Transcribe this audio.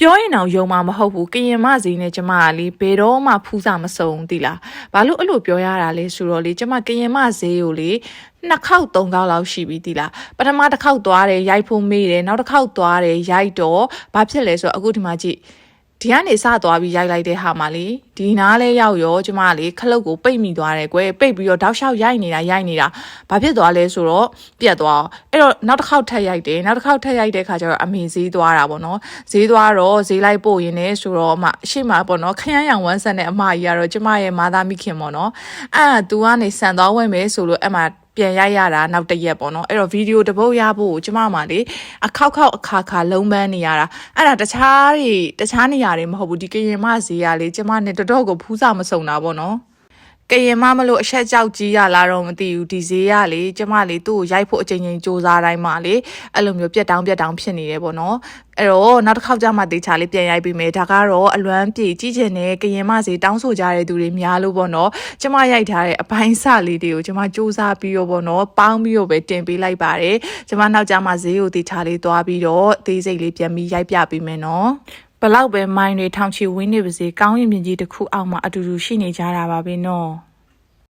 ပြောရင်တော့ယုံမှာမဟုတ်ဘူးကရင်မစီနဲ့ကျမကလေဘယ်တော့မှဖူးစာမစုံဘူးတိလားဘာလို့အဲ့လိုပြောရတာလဲဆိုတော့လေကျမကရင်မဈေးကိုလေနှစ်ခေါက်သုံးခေါက်လောက်ရှိပြီတိလားပထမတစ်ခေါက်သွားတယ်ရိုက်ဖို့မေးတယ်နောက်တစ်ခေါက်သွားတယ်ရိုက်တော့ဘာဖြစ်လဲဆိုတော့အခုဒီမှာကြည့် ဒီကနေစသွားပြီးရိုက်လိုက်တဲ့ဟာမှာလေဒီနားလဲရောက်ရောကျမကလေခလုတ်ကိုပိတ်မိသွားတယ်ကွယ်ပိတ်ပြီးတော့တောက်လျှောက်ရိုက်နေတာရိုက်နေတာဘာဖြစ်သွားလဲဆိုတော့ပြက်သွားအဲ့တော့နောက်တစ်ခေါက်ထပ်ရိုက်တယ်နောက်တစ်ခေါက်ထပ်ရိုက်တဲ့ခါကျတော့အမေဈေးသွားတာပေါ့နော်ဈေးသွားတော့ဈေးလိုက်ပို့ရင်းနဲ့ဆိုတော့အမအရှိမပေါ့နော်ခရမ်းရောင်ဝမ်းဆက်နဲ့အမကြီးကတော့ကျမရဲ့မာသားမိခင်ပေါ့နော်အဲ့ဒါ तू ကနေဆန်သွားဝင်မယ်ဆိုလို့အဲ့မှာ ပြန်ရိုက်ရတာနောက်တစ်ရက်ပေါ့နော်အဲ့တော့ဗီဒီယိုတစ်ပုတ်ရဖို့ကိုကျမမှလေအခောက်ခောက်အခါခါလုံးပန်းနေရတာအဲ့ဒါတခြားတွေတခြားနေရာတွေမဟုတ်ဘူးဒီကရင်မဈေးရလေကျမနဲ့တော်တော်ကိုဖူးစာမစုံတာပေါ့နော် ကရင်မမလို့အဆက်ကြောက်ကြီးရလာတော့မသိဘူးဒီဈေးကလေကျမလေသူ့ကိုရိုက်ဖို့အချိန်ချင်းစူးစမ်းတိုင်းမှာလေအဲ့လိုမျိုးပြက်တောင်းပြက်တောင်းဖြစ်နေတယ်ပေါ့နော်အဲ့တော့နောက်တစ်ခေါက်ကျမှတေချာလေးပြန်ရိုက်ပြီးမယ်ဒါကတော့အလွမ်းပြေကြီးကျင်တဲ့ကရင်မဈေးတောင်းဆိုကြတဲ့သူတွေများလို့ပေါ့နော်ကျမရိုက်ထားတဲ့အပိုင်းစလေးတွေကိုကျမစူးစမ်းပြီးတော့ပေါ့နော်ပေါင်းပြီးတော့ပဲတင်ပေးလိုက်ပါတယ်ကျမနောက်ကျမှဈေးကိုတေချာလေးသွားပြီးတော့အသေးစိတ်လေးပြန်ပြီးရိုက်ပြပေးမယ်နော် ဘလောက်ပဲမိုင်းတွေထောင်ချီဝင်းနေပါစေကောင်းရင်မြင်ကြီးတစ်ခုအောက်မှာအတူတူရှိနေကြတာပါပဲနော်